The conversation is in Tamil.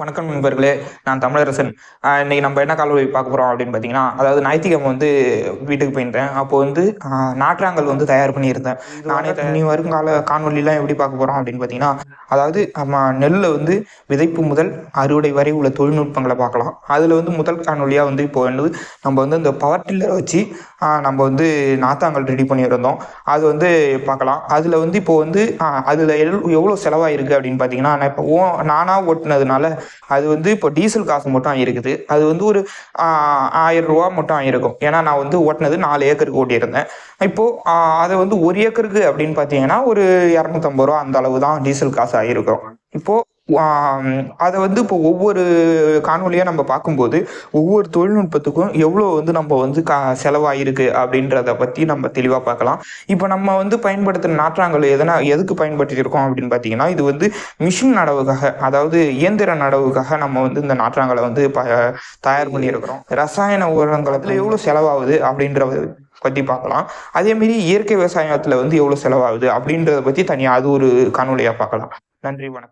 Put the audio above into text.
வணக்கம் நண்பர்களே நான் தமிழரசன். இன்னைக்கு நம்ம என்ன காலவழி பார்க்க போகிறோம் அப்படின்னு பார்த்தீங்கன்னா அதாவது ஞாயிற்றுக்கிழமை வந்து வீட்டுக்கு போயிருந்தேன் அப்போ வந்து நாற்றாங்கல் வந்து தயார் பண்ணியிருந்தேன். நானே இனி வருங்கால காணொலிலாம் எப்படி பார்க்க போகிறோம் அப்படின்னு பார்த்தீங்கன்னா அதாவது நம்ம நெல்லை வந்து விதைப்பு முதல் அறுவடை வரை உள்ள தொழில்நுட்பங்களை பார்க்கலாம். அதில் வந்து முதல் காணொலியாக வந்து இப்போ வந்து நம்ம வந்து இந்த பவர் டில்லரை வச்சு நம்ம வந்து நாத்தாங்கல் ரெடி பண்ணியிருந்தோம். அது வந்து பார்க்கலாம். அதில் வந்து இப்போ வந்து அதில் எவ்வளோ செலவாயிருக்கு அப்படின்னு பார்த்தீங்கன்னா நான் இப்போ ஓ நானாக ஓட்டுனதுனால அது வந்து இப்போ டீசல் காசு மட்டும் இருக்குது அது வந்து ஒரு ஆயிரம் ரூபா மட்டும் ஆகியிருக்கும் ஏன்னா நான் வந்து ஓட்டினது நாலு ஏக்கருக்கு ஓட்டியிருந்தேன். இப்போது அதை வந்து ஒரு ஏக்கருக்கு அப்படின்னு பார்த்தீங்கன்னா ஒரு இரநூத்தம்பது ரூபா அந்த அளவு தான் டீசல் காசு ஆகிருக்கும் இப்போது அதை வந்து இப்போ ஒவ்வொரு காணொலியாக நம்ம பார்க்கும்போது ஒவ்வொரு தொழில்நுட்பத்துக்கும் எவ்வளோ வந்து நம்ம வந்து கா செலவாயிருக்கு அப்படின்றத பற்றி நம்ம தெளிவாக பார்க்கலாம். இப்போ நம்ம வந்து பயன்படுத்துகிற நாற்றாங்கல் எதனா எதுக்கு பயன்படுத்தியிருக்கோம் அப்படின்னு பார்த்தீங்கன்னா இது வந்து மிஷின் நடவுக்காக அதாவது இயந்திர நடவுக்காக நம்ம வந்து இந்த நாற்றாங்கலை வந்து ப தயார் பண்ணியிருக்கிறோம். ரசாயன உரங்களத்தில் எவ்வளோ செலவாகுது அப்படின்றத பற்றி பார்க்கலாம். அதேமாரி இயற்கை விவசாயத்தில் வந்து எவ்வளோ செலவாகுது அப்படின்றத பற்றி தனியாக அது ஒரு காணொலியாக பார்க்கலாம். நன்றி வணக்கம்.